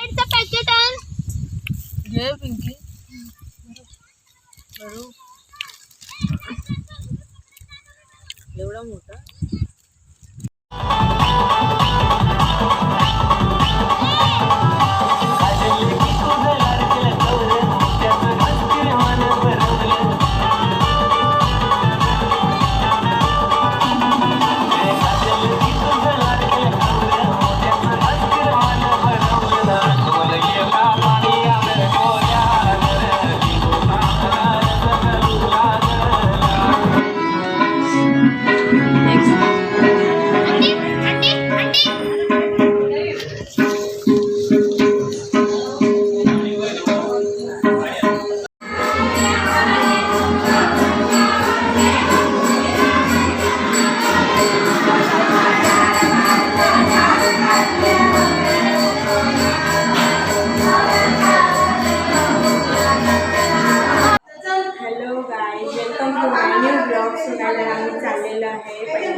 पेटचं packet आण. घे पिंकी. भरू. एवढा मोठा?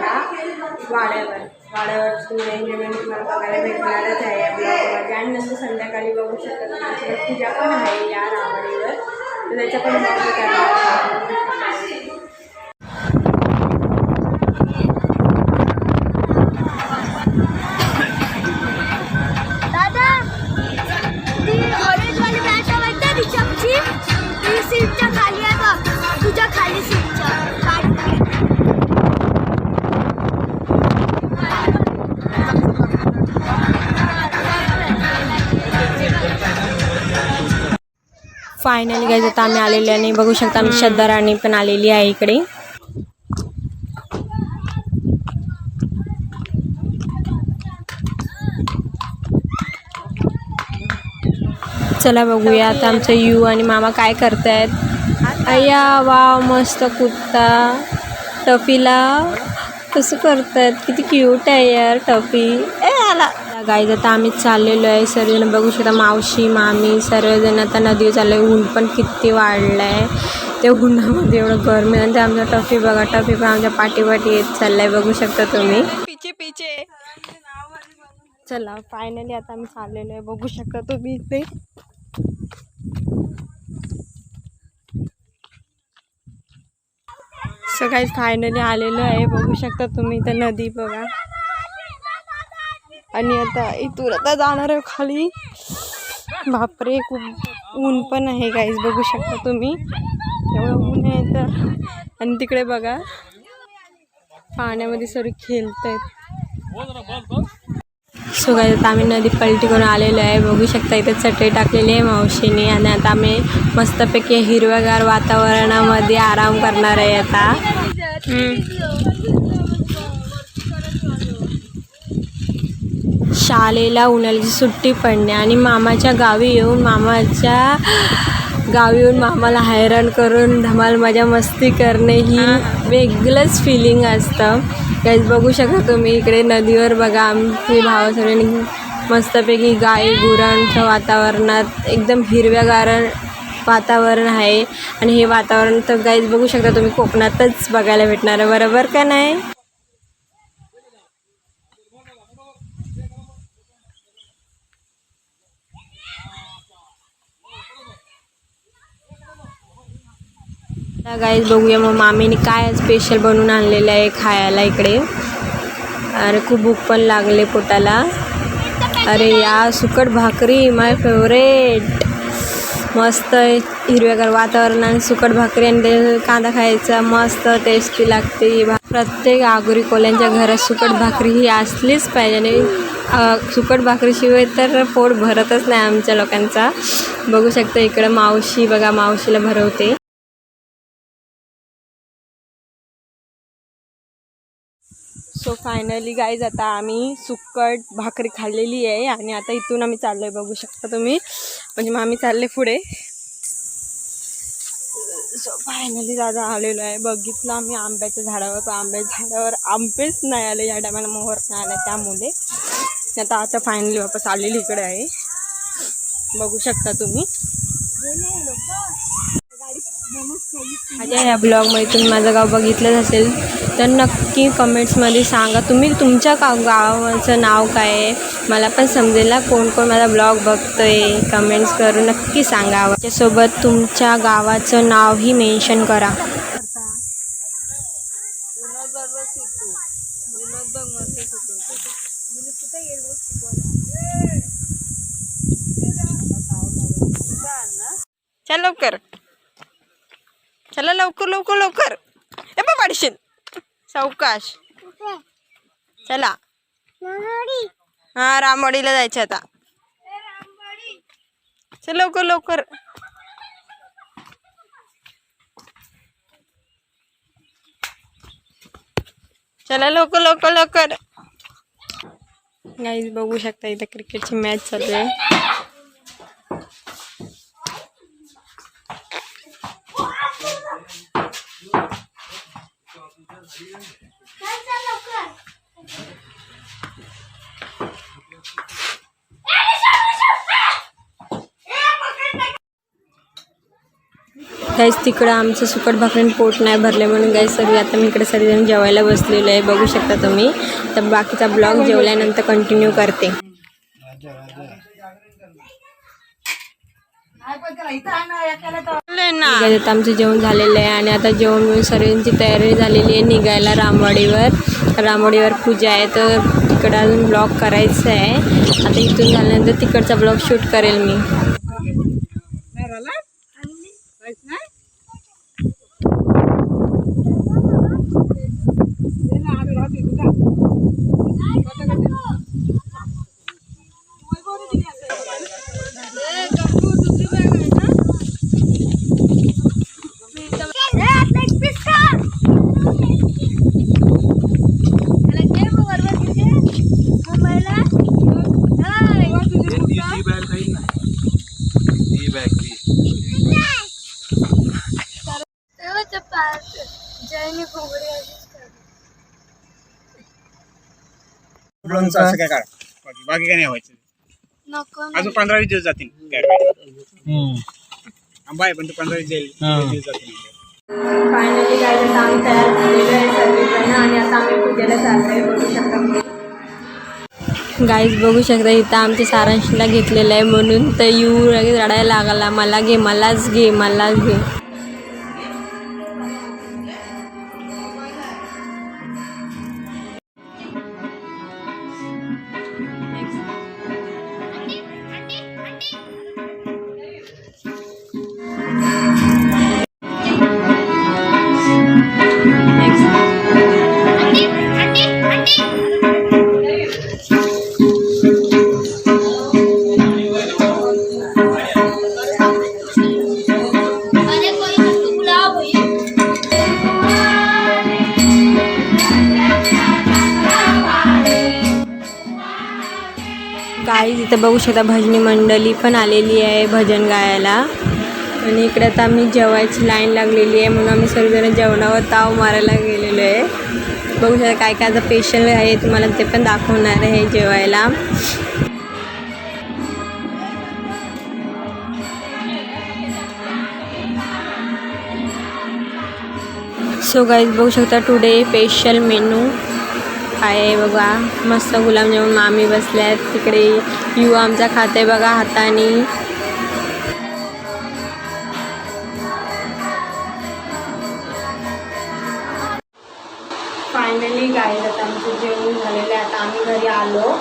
आहे वाड्यावर. वाड्यावर तुम्ही एन्जॉयमेंट तुम्हाला बघायला भेटणारच आहे. या ब्लॉगमध्ये. आणि नंतर संध्याकाळी बघू शकता पूजा पण आहे या रावणीवर तर त्याच्या पण फायनली गाईज आता आम्ही आलेले आणि बघू शकता आम्ही श्रद्धा राणी पण आलेली आहे इकडे. चला बघूया आता आमचं यू आणि मामा काय करतायत. अय्या वा मस्त कुत्ता. टफीला कसं करतायत? किती क्यूट आहे यार टफी. ए आला. गाईज आता आम्ही चाललेलो आहे. सर्वजण बघू शकता मावशी मामी सर्वजण आता नदीवर चालले ऊन पण किती वाढलं आहे ते उन्हामध्ये एवढं गरमी आणि आमचा टफी बघा टफी पण आमच्या पाठीपाठी येत चाललाय. बघू शकता तुम्ही. पिचे पिचे चला फायनली आता आम्ही चाललेलो आहे. बघू शकता तुम्ही इथे. सो काही फायनली आलेलो आहे. बघू शकता तुम्ही इथं नदी बघा. आणि आता इथून आता जाणार आहे खाली. बापरे खूप ऊन पण आहे गाईज बघू शकता तुम्ही. एवढं ऊन आहे तर. आणि तिकडे बघा पाण्यामध्ये सर्व खेळत आहेत सो आता आम्ही नदी पलटी करून आलेलो आहे. बघू शकता इथे चटई टाकलेली आहे मावशीने. आणि आता आम्ही मस्तपैकी हिरव्यागार वातावरणामध्ये आराम करणार आहे आता. शाळेला उन्हाळ्याची सुट्टी पडणे आणि मामाच्या गावी येऊन मामाच्या गावी येऊन मामाला हैराण करून धमाल मजा मस्ती करणे ही वेगळंच फिलिंग असतं. काहीच बघू शकता तुम्ही इकडे नदीवर बघा आमची भाव सगळ्यांनी मस्तपैकी गाई गुरांच्या वातावरणात एकदम हिरव्यागार वातावरण आहे. आणि हे वातावरण तर गाईज बघू शकता तुम्ही कोकणातच बघायला भेटणार आहे बरोबर का नाही? गाईज बघूया मग मामीने काय स्पेशल बनवून आणलेलं आहे खायला इकडे. अरे खूप भूक पण लागले पोटाला. अरे या सुकट भाकरी माय फेवरेट मस्त हिरव्यागार वातावरण आणि सुकट भाकरी आणि ते कांदा खायचा मस्त टेस्टी लागते. प्रत्येक आगोरी कोल्यांच्या घरात सुकट भाकरी ही असलीच पाहिजे आणि सुकट भाकरीशिवाय तर पोट भरतच नाही आमच्या लोकांचा. बघू शकता इकडं मावशी बघा मावशीला भरवते. सो फायनली गाईज आता आम्ही सुक्कट भाकरी खाल्लेली आहे आणि आता इथून आम्ही चाललो आहे बघू शकता तुम्ही. म्हणजे मग आम्ही चालले पुढे. सो फायनली दादा आलेलो आहे. बघितलं आम्ही आंब्याच्या झाडावर. आंब्याच्या झाडावर आंबेच नाही आले. या टायमाला मोहर नाही आला. त्यामुळे आता आता फायनली वापस आलेली इकडे आहे. बघू शकता तुम्ही. माझ्या ह्या ब्लॉगमध्ये तुम्ही माझं गाव बघितलंच असेल तर नक्की कमेंट्समध्ये सांगा. तुम्ही तुमच्या का गावाचं नाव काय आहे? मला पण समजेल ना कोण कोण माझा ब्लॉग बघतोय. कमेंट्स करून नक्की सांगा. त्याच्यासोबत तुमच्या गावाचं नावही मेन्शन करा. चल लवकर. चला लवकर लवकर लवकर. ए बा पाडशील सावकाश. चला. हा रामवाडीला जायचं आता. चल लवकर लवकर. चला लवकर लवकर लवकर. गाईज बघू शकता इथे क्रिकेटची मॅच चालू आहे. गाईस तिकडं आमचं सुकट भाकरीन पोट नाही भरले म्हणून गाईस सगळी आता मी इकडे सगळेजण जेवायला बसलेलो आहे. बघू शकता तुम्ही. तर बाकीचा ब्लॉग जेवल्यानंतर कंटिन्यू करते. आता आमचं जेवण झालेलं आहे आणि आता जेवण मिळून सर्वांची तयारी झालेली आहे. निघायला रामवाडीवर. रामवाडीवर पूजा आहे तर तिकडं अजून ब्लॉग करायचं आहे. आता इथून झाल्यानंतर तिकडचा ब्लॉग शूट करेल मी. लोणचं असं काय काढ बाकी बाकी काय नाही व्हायचं. नको अजून पंधरा वीस दिवस जातील. काय आंबा आहे पण ते पंधरा वीस जाईल. दिवस जातील फायनली गायचं काम तयार झालेलं आहे सगळीजण आणि आता आम्ही पूजेला चाललोय बघू शकता. गाईज बघू शकता इथं आमच्या सारांशला घेतलेलं आहे म्हणून तर यू लगेच रडायला लागला. मला घे मलाच घे मलाच घे. गाईज इथं बघू शकता भजनी मंडळी पण आलेली आहे भजन गायला. आणि इकडे आता आम्ही जेवायची लाईन लागलेली आहे म्हणून आम्ही सर्वजण जेवणावर ताव मारायला गेलेलो आहे. बघू शकता काय काय आता पेशल आहे तुम्हाला ते पण दाखवणार आहे जेवायला. सो गाईज बघू शकता टुडे स्पेशल मेनू आहे बघा. मस्त गुलाबजामुन मामी बसल्या आहेत तिकडे यू आमचा खाते बघा हाताने. फायनली गाईज आता आमचं जेवण झालेलं आहे. आता आम्ही घरी आलो.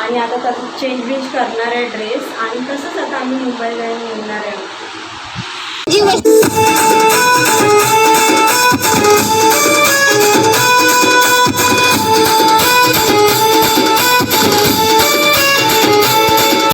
आणि आता तसं चेंज बिंज करणार आहे ड्रेस आणि तसंच आता आम्ही मुंबईला निघणार आहे.